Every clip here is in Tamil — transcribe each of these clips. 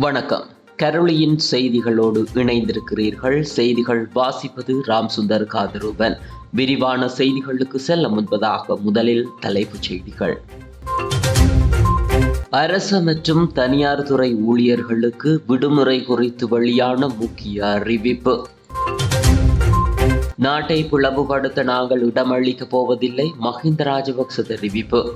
வணக்கம். கரோலியின் செய்திகளோடு இணைந்திருக்கிறீர்கள். செய்திகள் வாசிப்பது ராம் சுந்தர் காதரூபன் விரிவான செய்திகளுக்கு செல்ல முன்பதாக முதலில் தலைப்புச் செய்திகள். அரசு மற்றும் தனியார் துறை ஊழியர்களுக்கு விடுமுறை குறித்து வெளியான முக்கிய அறிவிப்பு. நாட்டை பிளவுபடுத்த நாங்கள் இடமளிக்கப் போவதில்லை மஹிந்த ராஜபக்ச தெரிவிப்பு.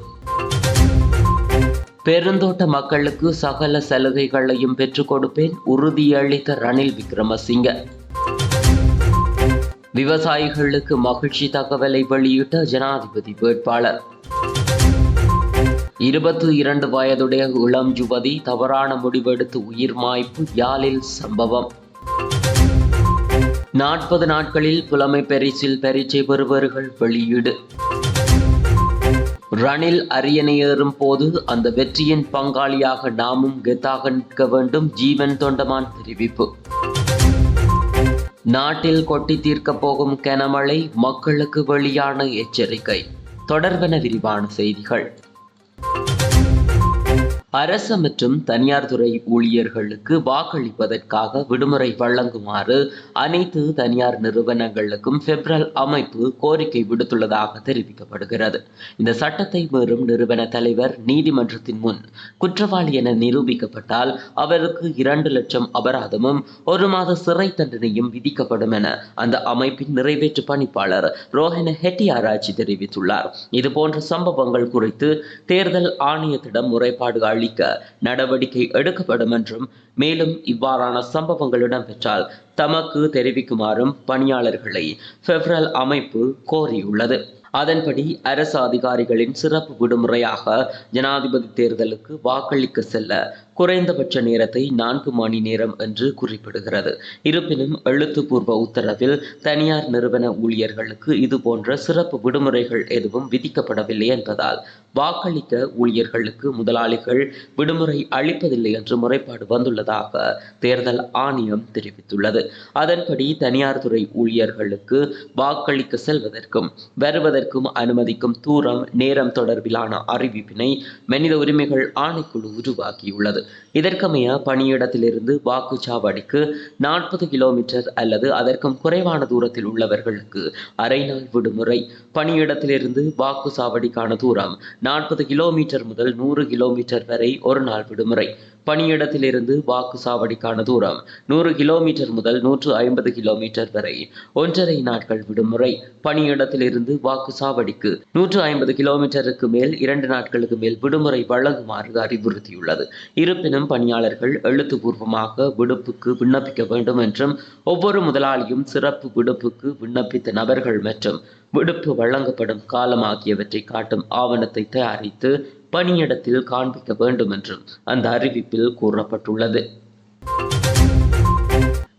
பெருந்தோட்ட மக்களுக்கு சகல சலுகைகளையும் பெற்றுக் கொடுப்பேன். உறுதியளித்த ரணில் விக்ரமசிங்க. விவசாயிகளுக்கு மகிழ்ச்சி தகவலை வெளியிட்ட ஜனாதிபதி வேட்பாளர். இருபத்தி இரண்டு வயதுடைய இளம் யுவதி தவறான முடிவெடுத்து உயிர் மாய்ப்பு யாழில் சம்பவம். நாற்பது நாட்களில் புலமை பரிசில் பரீட்சை பெறுபவர்கள் வெளியீடு. ரணில் அரியணை ஏறும் போது அந்த வெற்றியின் பங்காளியாக நாமும் கெத்தாக நிற்க வேண்டும் ஜீவன் தொண்டமான் தெரிவிப்பு. நாட்டில் கொட்டி தீர்க்கப் போகும் கனமழை மக்களுக்கு வெளியான எச்சரிக்கை. தொடர்பென விரிவான செய்திகள். அரசு மற்றும் தனியார் துறை ஊழியர்களுக்கு வாக்களிப்பதற்காக விடுமுறை வழங்குமாறு அனைத்து தனியார் நிறுவனங்களுக்கும் பெப்ரல் அமைப்பு கோரிக்கை விடுத்துள்ளதாக தெரிவிக்கப்படுகிறது. இந்த சட்டத்தை மீறும் நிறுவன தலைவர் நீதிமன்றத்தின் முன் குற்றவாளி என நிரூபிக்கப்பட்டால் அவருக்கு இரண்டு லட்சம் அபராதமும் ஒரு மாத சிறை தண்டனையும் விதிக்கப்படும் என அந்த அமைப்பின் நிறைவேற்று பணிப்பாளர் ரோஹின ஹெட்டியாராஜி தெரிவித்துள்ளார். இதுபோன்ற சம்பவங்கள் குறித்து தேர்தல் ஆணையத்திடம் முறைப்பாடு அளிக்க நடவடிக்கை எடுக்கப்படும் என்றும் மேலும் இவ்வாறான சம்பவங்கள் இடம்பெற்றால் தமக்கு தெரிவிக்குமாறும் பணியாளர்களை பெப்ரல் அமைப்பு கோரியுள்ளது. அதன்படி அரசு அதிகாரிகளின் சிறப்பு விடுமுறையாக ஜனாதிபதி தேர்தலுக்கு வாக்களிக்க செல்ல குறைந்தபட்ச நேரத்தை நான்கு மணி நேரம் என்று குறிப்பிடுகிறது. இருப்பினும் எழுத்துப்பூர்வ உத்தரவில் தனியார் நிறுவன ஊழியர்களுக்கு இது போன்ற சிறப்பு விடுமுறைகள் எதுவும் விதிக்கப்படவில்லை என்பதால் வாக்களிக்க ஊழியர்களுக்கு முதலாளிகள் விடுமுறை அளிப்பதில்லை என்று முறைப்பாடு வந்துள்ளதாக தேர்தல் ஆணையம் தெரிவித்துள்ளது. அதன்படி தனியார் துறை ஊழியர்களுக்கு வாக்களிக்க செல்வதற்கும் வருவதற்கும் அனுமதிக்கும் தூரம் நேரம் தொடர்பிலான அறிவிப்பினை மனித உரிமைகள் ஆணைக்குழு உருவாக்கியுள்ளது. இதற்கமைய பணியிடத்திலிருந்து வாக்குச்சாவடிக்கு நாற்பது கிலோமீட்டர் அல்லது அதற்கும் குறைவான தூரத்தில் உள்ளவர்களுக்கு அரை நாள் விடுமுறை. பணியிடத்திலிருந்து வாக்குச்சாவடிக்கான தூரம் நாற்பது கிலோமீட்டர் முதல் நூறு கிலோமீட்டர் வரை ஒரு நாள் விடுமுறை. பணியிடத்திலிருந்து வாக்குச்சாவடிக்கான தூரம் நூறு கிலோமீட்டர் முதல் நூற்று ஐம்பது கிலோமீட்டர் வரை. ஒன்றரை நாட்கள் விடுமுறை பணியிடத்திலிருந்து வாக்குச்சாவடிக்கு நூற்று ஐம்பது கிலோமீட்டருக்கு மேல் இரண்டு நாட்களுக்கு மேல் விடுமுறை வழங்குமாறு அறிவுறுத்தியுள்ளது. இருப்பினும் பணியாளர்கள் எழுத்துப்பூர்வமாக விடுப்புக்கு விண்ணப்பிக்க வேண்டும் என்றும் ஒவ்வொரு முதலாளியும் சிறப்பு விடுப்புக்கு விண்ணப்பித்த நபர்கள் மற்றும் விடுப்பு வழங்கப்படும் காலம் ஆகியவற்றை காட்டும் ஆவணத்தை தயாரித்து பணியிடத்தில் காண்பிக்க வேண்டும் என்றும் அந்த அறிவிப்பில் கூறப்பட்டுள்ளது.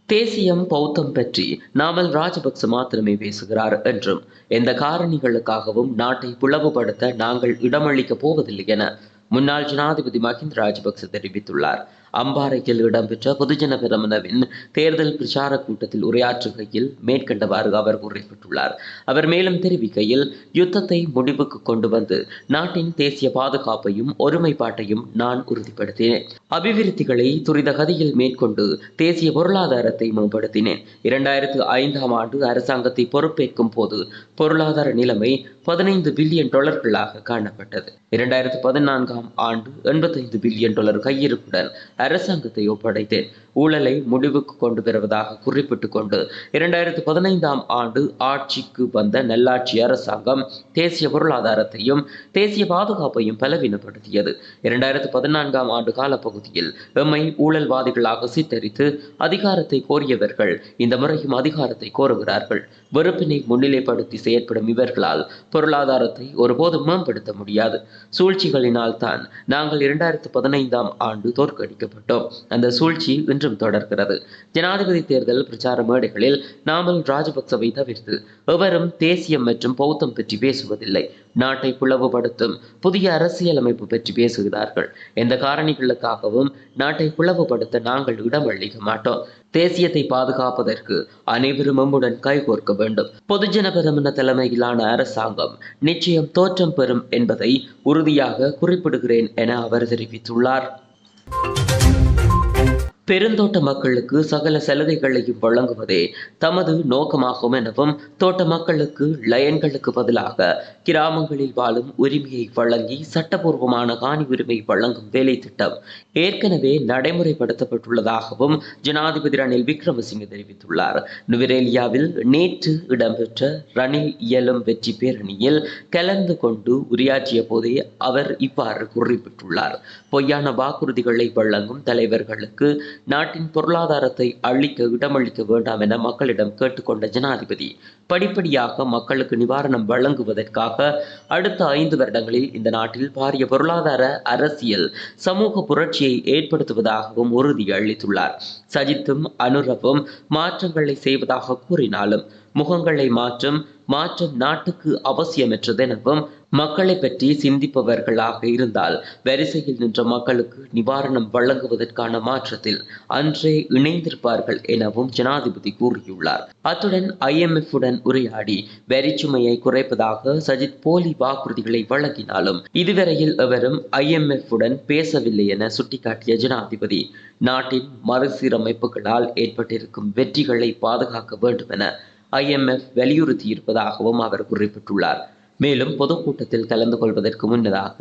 தேசியம் பௌத்தம் பற்றி நாமல் ராஜபக்ச மாத்திரமே பேசுகிறார் என்றும் எந்த காரணிகளுக்காகவும் நாட்டை பிளவுபடுத்த நாங்கள் இடமளிக்க போவதில்லை என முன்னாள் ஜனாதிபதி மஹிந்த ராஜபக்ச தெரிவித்துள்ளார். அம்பாறையில் இடம்பெற்ற பொதுஜன பெரமுனவின் தேர்தல் பிரச்சார கூட்டத்தில் உரையாற்றுகையில் மேற்கண்டவாறு அவர் குறிப்பிட்டுள்ளார் அவர் மேலும் தெரிவிக்கையில் யுத்தத்தை முடிவுக்கு கொண்டு வந்து நாட்டின் தேசிய பாதுகாப்பையும் ஒருமைப்பாட்டையும் நான் உறுதிப்படுத்தினேன். அபிவிருத்திகளை துரித கதியில் மேற்கொண்டு தேசிய பொருளாதாரத்தை மேம்படுத்தினேன். இரண்டாயிரத்து ஐந்தாம் ஆண்டு அரசாங்கத்தை பொறுப்பேற்கும் போது பொருளாதார நிலைமை பதினைந்து பில்லியன் டாலர்களாக காணப்பட்டது. இரண்டாயிரத்து பதினான்காம் ஆண்டு எண்பத்தைந்து பில்லியன் டாலர் கையிருப்புடன் அரசாங்கத்தை ஒப்படைத்து ஊழலை முடிவுக்கு கொண்டு வருவதாக குறிப்பிட்டு கொண்டு இரண்டாயிரத்தி பதினைந்தாம் ஆண்டு ஆட்சிக்கு வந்த நல்லாட்சி அரசாங்கம் தேசிய பொருளாதாரத்தையும் தேசிய பாதுகாப்பையும் பலவீனப்படுத்தியது. இரண்டாயிரத்தி பதினான்காம் ஆண்டு காலப்பகுதியில் எம்மை ஊழல்வாதிகளாக சித்தரித்து அதிகாரத்தை கோரியவர்கள் இந்த முறையும் அதிகாரத்தை கோருகிறார்கள். வெறுப்பினை முன்னிலைப்படுத்தி செயற்படும் இவர்களால் பொருளாதாரத்தை ஒருபோதும் மேம்படுத்த முடியாது. சூழ்ச்சிகளினால் தான் நாங்கள் இரண்டாயிரத்து பதினைந்தாம் ஆண்டு தோற்கடிக்கப்பட்டோம். அந்த சூழ்ச்சி இன்றும் தொடர்கிறது. ஜனாதிபதி தேர்தல் பிரச்சார மேடைகளில் நாமல் ராஜபக்சவை தவிர்த்து எவரும் தேசியம் மற்றும் பௌத்தம் பற்றி பேசுவதில்லை. நாட்டை பிளவுபடுத்தும் புதிய அரசியலமைப்பு பற்றி பேசுகிறார்கள். எந்த காரணிகளுக்காகவும் நாட்டை பிளவுபடுத்த நாங்கள் இடமளிக்க மாட்டோம். தேசியத்தை பாதுகாப்பதற்கு அனைவரும் நம்முடன் கைகோர்க்க வேண்டும். பொதுஜன பெருமன தலைமையிலான அரசாங்கம் நிச்சயம் தோற்றம் பெறும் என்பதை உறுதியாக குறிப்பிடுகிறேன் என அவர் தெரிவித்துள்ளார். பெருந்தோட்ட மக்களுக்கு சகல சலுகைகளையும் வழங்குவதே தமது நோக்கமாகும் எனவும் தோட்ட மக்களுக்கு லயன்களுக்கு பதிலாக கிராமங்களில் வாழும் உரிமையை வழங்கி சட்டபூர்வமான காணி உரிமை வழங்கும் வேலை திட்டம் ஏற்கனவே நடைமுறைப்படுத்தப்பட்டுள்ளதாகவும் ஜனாதிபதி ரணில் விக்ரமசிங்கே தெரிவித்துள்ளார். நுவரேலியாவில் நேற்று இடம்பெற்ற ரணில் இயலும் வெற்றி பேரணியில் கலந்து கொண்டு உரையாற்றிய போதே அவர் இவ்வாறு குறிப்பிட்டுள்ளார். பொய்யான வாக்குறுதிகளை வழங்கும் தலைவர்களுக்கு நாட்டின் பொருளாதாரத்தை அழிக்க இடமளிக்க வேண்டாம் என மக்களிடம் கேட்டுக்கொண்ட ஜனாதிபதி படிப்படியாக மக்களுக்கு நிவாரணம் வழங்குவதற்காக அடுத்த ஐந்து வருடங்களில் இந்த நாட்டில் பாரிய பொருளாதார அரசியல் சமூக புரட்சியை ஏற்படுத்துவதாகவும் உறுதி அளித்துள்ளார். சஜித்தும் அனுரவும் மாற்றங்களை செய்வதாக கூறினாலும் முகங்களை மாற்றும் மாற்றம் நாட்டுக்கு அவசியமற்றது எனவும் மக்களை பற்றி சிந்திப்பவர்களாக இருந்தால் வரிசையில் நின்ற மக்களுக்கு நிவாரணம் வழங்குவதற்கான மாற்றத்தில் அன்றே இணைந்திருப்பார்கள் எனவும் ஜனாதிபதி கூறியுள்ளார். அத்துடன் ஐஎம்எஃப் உடன் உரையாடி வரிச்சுமையை குறைப்பதாக சஜித் போலி வாக்குறுதிகளை வழங்கினாலும் இதுவரையில் எவரும் ஐஎம்எஃப் உடன் பேசவில்லை என சுட்டிக்காட்டிய ஜனாதிபதி நாட்டின் மறுசீரமைப்புகளால் ஏற்பட்டிருக்கும் வெற்றிகளை பாதுகாக்க வேண்டும் என ஐஎம்எஃப் வலியுறுத்தி இருப்பதாகவும் அவர் குறிப்பிட்டுள்ளார். மேலும் பொதுக்கூட்டத்தில் கலந்து கொள்வதற்கு முன்னதாக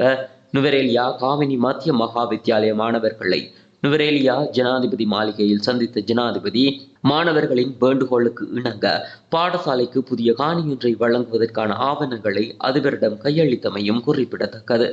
நுவரேலியா காவினி மத்திய மகா வித்தியாலய மாணவர்களை நுவரேலியா ஜனாதிபதி மாளிகையில் சந்தித்த ஜனாதிபதி மாணவர்களின் வேண்டுகோளுக்கு இணங்க பாடசாலைக்கு புதிய காணியொன்றை வழங்குவதற்கான ஆவணங்களை அதிபரிடம் கையளித்தமையும் குறிப்பிடத்தக்கது.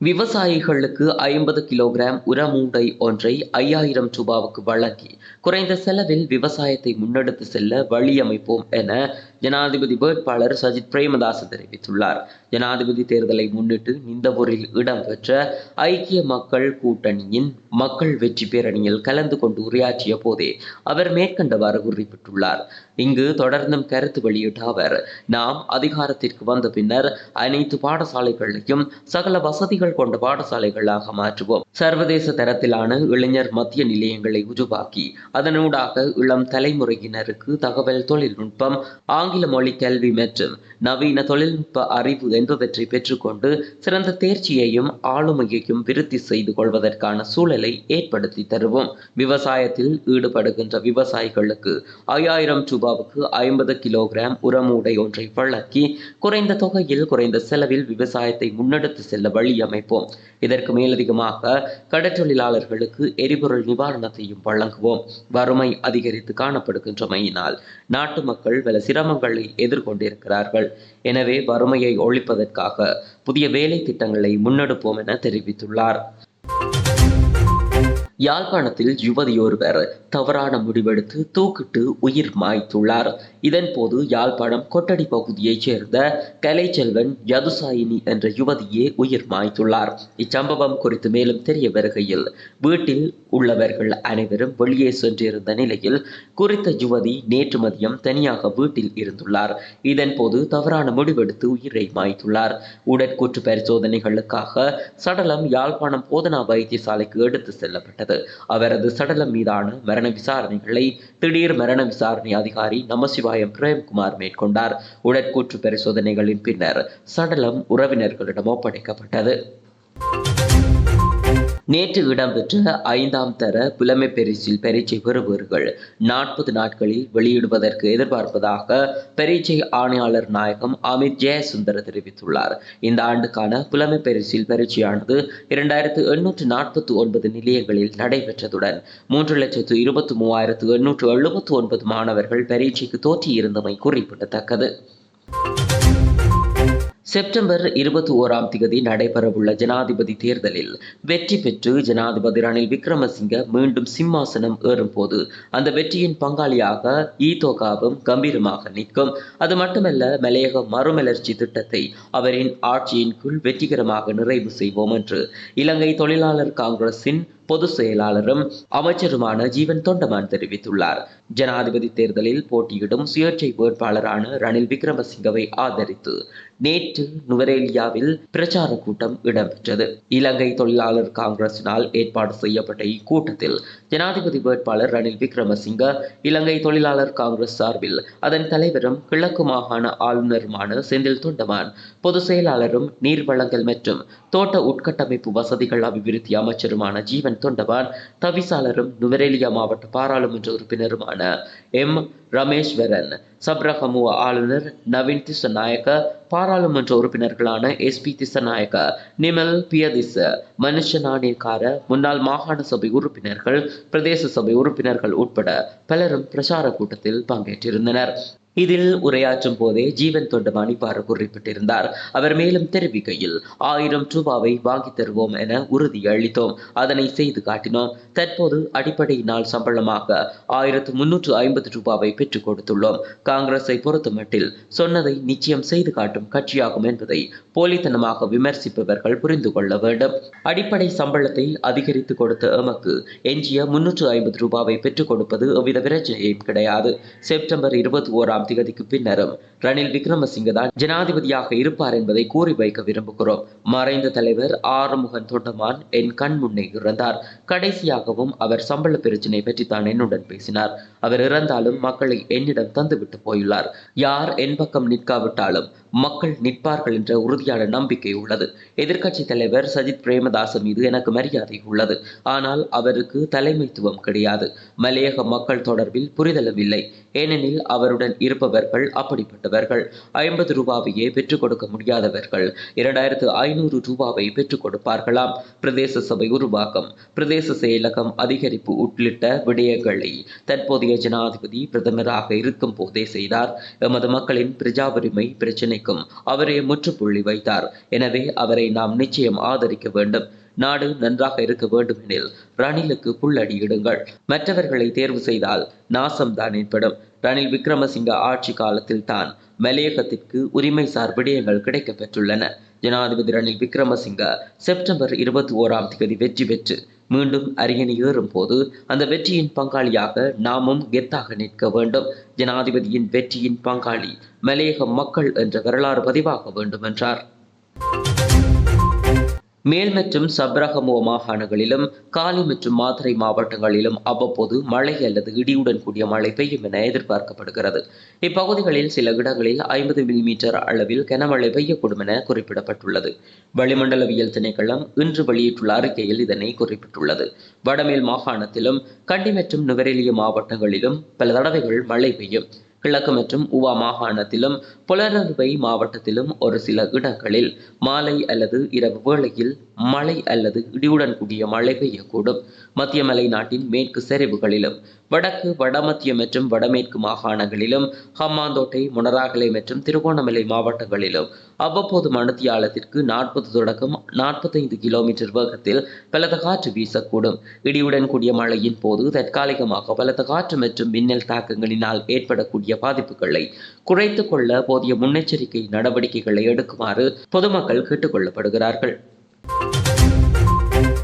விவசாயிகளுக்கு ஐம்பது கிலோகிராம் உரமூண்டை ஒன்றை ஐயாயிரம் ரூபாவுக்கு வழங்கி குறைந்த செலவில் விவசாயத்தை முன்னெடுத்து செல்ல வழியமைப்போம் என ஜனாதிபதி வேட்பாளர் சஜித் பிரேமதாச தெரிவித்துள்ளார். ஜனாதிபதி தேர்தலை முன்னிட்டு நிந்தவூரில் இடம்பெற்ற ஐக்கிய மக்கள் கூட்டணியின் மக்கள் வெற்றி பேரணியில் கலந்து கொண்டு உரையாற்றிய போதே அவர் மேற்கண்டவாறு குறிப்பிட்டுள்ளார் இங்கு தொடர்ந்தும் கருத்து வெளியிட்ட அவர் நாம் அதிகாரத்திற்கு வந்த பின்னர் அனைத்து பாடசாலைகளையும் சகல வசதிகள் கொண்ட பாடசாலைகளாக மாற்றுவோம். சர்வதேச தரத்திலான இளைஞர் மத்திய நிலையங்களை உருவாக்கி அதனூடாக இளம் தலைமுறையினருக்கு தகவல் தொழில்நுட்பம் ஆங்கில ஆங்கில மொழி கல்வி மற்றும் நவீன தொழில்நுட்ப அறிவு என்பவற்றை பெற்றுக்கொண்டு சிறந்த தேர்ச்சியையும் ஆளுமையையும் விருத்தி செய்து கொள்வதற்கான சூழலை ஏற்படுத்தி தருவோம். விவசாயத்தில் ஈடுபடுகின்ற விவசாயிகளுக்கு ஐயாயிரம் ரூபாவுக்கு ஐம்பது கிலோகிராம் உரமூடை ஒன்றை வழங்கி குறைந்த தொகையில் குறைந்த செலவில் விவசாயத்தை முன்னெடுத்து செல்ல வழி அமைப்போம். இதற்கு மேலதிகமாக கடற்றொழிலாளர்களுக்கு எரிபொருள் நிவாரணத்தையும் வழங்குவோம். வறுமை அதிகரித்து காணப்படுகின்றமையினால் நாட்டு மக்கள் பல சிரமங்களை எதிர்கொண்டிருக்கிறார்கள். எனவே வறுமையை ஒழிப்பதற்காக புதிய வேலை திட்டங்களை முன்னெடுப்போம் என தெரிவித்துள்ளார். யாழ்ப்பாணத்தில் யுவதியொருவர் தவறான முடிவெடுத்து தூக்கிட்டு உயிர் மாய்த்துள்ளார். இதன் போது யாழ்ப்பாணம் கொட்டடி பகுதியைச் சேர்ந்த கலைச்செல்வன் யதுசாயினி என்ற யுவதியே உயிர் மாய்த்துள்ளார். இச்சம்பவம் குறித்து மேலும் தெரிய வருகையில் வீட்டில் உள்ளவர்கள் அனைவரும் வெளியே சென்றிருந்த நிலையில் குறித்த யுவதி நேற்று மதியம் தனியாக வீட்டில் இருந்துள்ளார். இதன் போது தவறான முடிவெடுத்து உயிரை மாய்த்துள்ளார். உடற்கூற்று பரிசோதனைகளுக்காக சடலம் யாழ்ப்பாணம் போதனா வைத்தியசாலைக்கு எடுத்து செல்லப்பட்டது. அவரது சடலம் மீதான மரண விசாரணைகளை திடீர் மரண விசாரணை அதிகாரி நமசிவாயம் பிரேம்குமார் மேற்கொண்டார். உடற்கூற்று பரிசோதனைகளின் பின்னர் சடலம் உறவினர்களிடம் ஒப்படைக்கப்பட்டது நேற்று இடம்பெற்ற ஐந்தாம் தர புலமை பரிசில் பரீட்சை பெறுபவர்கள் நாற்பது நாட்களில் வெளியிடுவதற்கு எதிர்பார்ப்பதாக பரீட்சை ஆணையாளர் நாயகம் அமித் ஜெயசுந்தர் தெரிவித்துள்ளார். இந்த ஆண்டுக்கான புலமை பரிசில் பரீட்சையானது இரண்டாயிரத்து எண்ணூற்று நாற்பத்தி ஒன்பது நிலையங்களில் நடைபெற்றதுடன் மூன்று லட்சத்து இருபத்தி மூவாயிரத்து எண்ணூற்று எழுபத்தி ஒன்பது மாணவர்கள் பரீட்சைக்கு தோற்றியிருந்தமை குறிப்பிடத்தக்கது. செப்டம்பர் இருபத்தி ஓராம் தேதி நடைபெறவுள்ள ஜனாதிபதி தேர்தலில் வெற்றி பெற்று ஜனாதிபதி ரணில் விக்ரமசிங்க மீண்டும் சிம்மாசனம் ஏறும்போது அந்த வெற்றியின் பங்காளியாக ஈதோகாவும் கம்பீரமாக நிற்கும். அது மட்டுமல்ல மலையக மறுமலர்ச்சி திட்டத்தை அவரின் ஆட்சியின் கீழ் வெற்றிகரமாக நிறைவு செய்வோம் என்று இலங்கை தொழிலாளர் காங்கிரசின் பொதுச் செயலாளரும் அமைச்சருமான ஜீவன் தொண்டமான் தெரிவித்துள்ளார். ஜனாதிபதி தேர்தலில் போட்டியிடும் சுயேட்சை வேட்பாளரான ரணில் விக்ரமசிங்கவை ஆதரித்து நேற்று நுவரேலியாவில் பிரச்சார கூட்டம் இடம்பெற்றது. இலங்கை தொழிலாளர் காங்கிரசினால் ஏற்பாடு செய்யப்பட்ட இக்கூட்டத்தில் ஜனாதிபதி வேட்பாளர் ரணில் விக்ரமசிங்க இலங்கை தொழிலாளர் காங்கிரஸ் சார்பில் அதன் தலைவரும் கிழக்கு மாகாண ஆளுநருமான செந்தில் தொண்டமான் பொதுச் செயலாளரும் நீர்வளங்கள் மற்றும் தோட்ட உட்கட்டமைப்பு வசதிகள் அபிவிருத்தி அமைச்சருமான ஜீவன் ஜீவன் தொண்டமான் தவிசாளரும் நுவரேலியா மாவட்ட பாராளுமன்ற உறுப்பினருமான எம். ரமேஸ்வரன் சப்ரகமுவ ஆளுநர் நவீன் திசநாயக்க பாராளுமன்ற உறுப்பினர்களான எஸ். பி. திசநாயக்க நிமல் பியதிச மனுஷ நாணயக்கார முன்னாள் மாகாண சபை உறுப்பினர்கள் பிரதேச சபை உறுப்பினர்கள் உட்பட பலரும் பிரச்சார கூட்டத்தில் பங்கேற்றிருந்தனர். இதில் உரையாற்றும் போதே ஜீவன் தொண்டமான் இவ்வாறு குறிப்பிட்டிருந்தார். அவர் மேலும் தெரிவிக்கையில் ஆயிரம் ரூபாவை வாங்கி தருவோம் என உறுதி அளித்தோம். அதனை செய்து காட்டினோம். தற்போது அடிப்படை நாள் சம்பளமாக ஆயிரத்து முன்னூற்று ஐம்பது ரூபாவை பெற்றுக் கொடுத்துள்ளோம். காங்கிரஸை பொறுத்தமட்டில் சொன்னதை நிச்சயம் செய்து காட்டும் கட்சியாகும் என்பதை போலித்தனமாக விமர்சிப்பவர்கள் புரிந்து கொள்ள வேண்டும். அடிப்படை சம்பளத்தை அதிகரித்து கொடுத்த எமக்கு எஞ்சிய முன்னூற்று ஐம்பது ரூபாவை பெற்றுக் கொடுப்பது எவ்வித பிரச்சனையும் கிடையாது. செப்டம்பர் இருபத்தி ஓராம் திகதிக்கு பின்னரும் ரணில் விக்ரமசிங்க தான் ஜனாதிபதியாக இருப்பார் என்பதை கூறி வைக்க விரும்புகிறோம். மறைந்த தலைவர் ஆறுமுகன் தொண்டமான் என் கண் முன்னே இறந்தார். கடைசியாகவும் அவர் சம்பள பிரச்சினை பற்றி தான் என்னுடன் பேசினார். அவர் இறந்தாலும் மக்களை என்னிடம் தந்துவிட்டு போயுள்ளார். யார் என் பக்கம் நிற்காவிட்டாலும் மக்கள் நிற்பார்கள் என்ற உறுதியான நம்பிக்கை உள்ளது. எதிர்க்கட்சி தலைவர் சஜித் பிரேமதாச மீது எனக்கு மரியாதை உள்ளது. ஆனால் அவருக்கு தலைமைத்துவம் கிடையாது. மலையக மக்கள் தொடர்பில் புரிதலும் இல்லை ஏனெனில் அவருடன் இருப்பவர்கள் அப்படிப்பட்டவர்கள். ஐம்பது ரூபாவையே பெற்றுக் கொடுக்க முடியாதவர்கள். இரண்டாயிரத்து ஐநூறு ரூபாவை பெற்றுக் கொடுப்பார்களாம். பிரதேச சபை உருவாக்கம். பிரதேச செயலகம் அதிகரிப்பு உள்ளிட்ட விடயங்களை தற்போதைய ஜனாதிபதி பிரதமராக இருக்கும் போதே செய்தார். எமது மக்களின் பிரஜாவுரிமை பிரச்சினைக்கும் அவரே முற்றுப்புள்ளி வைத்தார். எனவே அவரை நாம் நிச்சயம் ஆதரிக்க வேண்டும். நாடு நன்றாக இருக்க வேண்டும் எனில் ரணிலுக்கு புல்லடியிடுங்கள் மற்றவர்களை தேர்வு செய்தால் நாசம்தான் ஏற்படும். ரணில் விக்ரமசிங்க ஆட்சி காலத்தில் தான் மலையகத்திற்கு உரிமைசார் விடயங்கள் கிடைக்கப்பெற்றுள்ளன ஜனாதிபதி ரணில் விக்ரமசிங்க செப்டம்பர் இருபத்தி ஓராம் தேதி வெற்றி பெற்று மீண்டும் அரியணை ஏறும் போது அந்த வெற்றியின் பங்காளியாக நாமும் கெத்தாக நிற்க வேண்டும். ஜனாதிபதியின் வெற்றியின் பங்காளி மலையக மக்கள் என்ற வரலாறு பதிவாக வேண்டும் என்றார். மேல் மற்றும் சப்ரகமோ மாகாணங்களிலும் காலி மற்றும் மாத்திரை மாவட்டங்களிலும் அவ்வப்போது மழை அல்லது இடியுடன் கூடிய மழை பெய்யும் என எதிர்பார்க்கப்படுகிறது. இப்பகுதிகளில் சில இடங்களில் ஐம்பது மில்லிமீட்டர் அளவில் கனமழை பெய்யக்கூடும் என குறிப்பிடப்பட்டுள்ளது. வளிமண்டலவியல் திணைக்களம் இன்று வெளியிட்டுள்ள அறிக்கையில் இதனை குறிப்பிட்டுள்ளது. வடமேல் மாகாணத்திலும் கண்டி மற்றும் நுவரெலிய மாவட்டங்களிலும் பல தடவைகள் மழை பெய்யும். கிழக்கு மற்றும் உவா மாகாணத்திலும் புலனறுவை மாவட்டத்திலும் ஒரு சில இடங்களில் மாலை அல்லது இரவு வேளையில் மழை அல்லது இடியுடன் கூடிய மழை பெய்யக்கூடும். மத்திய மலை நாட்டின் மேற்கு சரிவுகளிலும் வடக்கு வடமத்திய மற்றும் வடமேற்கு மாகாணங்களிலும் ஹம்மாந்தோட்டை முனராகலை மற்றும் திருகோணமலை மாவட்டங்களிலும் அவ்வப்போது மணத்தியாலத்திற்கு நாற்பது தொடக்கம் நாற்பத்தைந்து கிலோமீட்டர் வேகத்தில் பலத்த காற்று வீசக்கூடும். இடியுடன் கூடிய மழையின் போது தற்காலிகமாக பலத்த காற்று மற்றும் மின்னல் தாக்கங்களினால் ஏற்படக்கூடிய பாதிப்புகளை குறைத்துக் கொள்ள போதிய முன்னெச்சரிக்கை நடவடிக்கைகளை எடுக்குமாறு பொதுமக்கள் கேட்டுக்கொள்ளப்படுகிறார்கள்.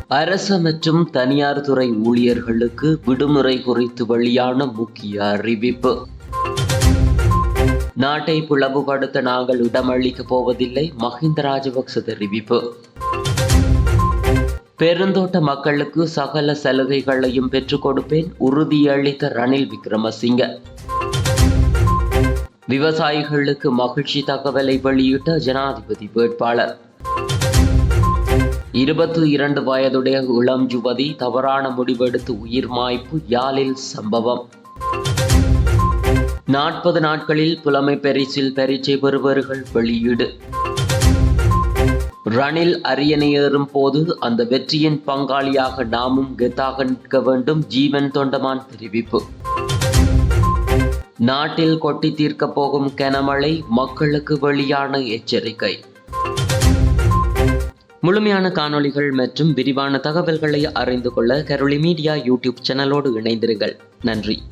அரசு மற்றும் தனியார் துறை ஊழியர்களுக்கு விடுமுறை குறித்து வெளியான முக்கிய அறிவிப்பு. நாட்டை பிளவுபடுத்த நாங்கள் இடமளிக்கப் போவதில்லை. மஹிந்த ராஜபக்ச தெரிவிப்பு. பெருந்தோட்ட மக்களுக்கு சகல சலுகைகளையும் பெற்றுக் கொடுப்பேன். உறுதியளித்த ரணில் விக்ரமசிங்க. விவசாயிகளுக்கு மகிழ்ச்சி தகவலை வெளியிட்ட ஜனாதிபதி வேட்பாளர். இருபத்தி இரண்டு வயதுடைய இளம் யுவதி தவறான முடிவெடுத்து உயிர் மாய்ப்பு யாழில் சம்பவம். நாற்பது நாட்களில் புலமை பரிசில் பரீட்சை பெறுபவர்கள் வெளியீடு. ரணில் அரியணை ஏறும் போது அந்த வெற்றியின் பங்காளியாக நாமும் கெத்தாக நிற்க வேண்டும் ஜீவன் தொண்டமான் தெரிவிப்பு. நாட்டில் கொட்டி தீர்க்கப் போகும் கனமழை மக்களுக்கு வெளியான எச்சரிக்கை. முழுமையான காணொளிகள் மற்றும் விரிவான தகவல்களை அறிந்து கொள்ள கரோலி மீடியா யூடியூப் சேனலோடு இணைந்திருங்கள். நன்றி.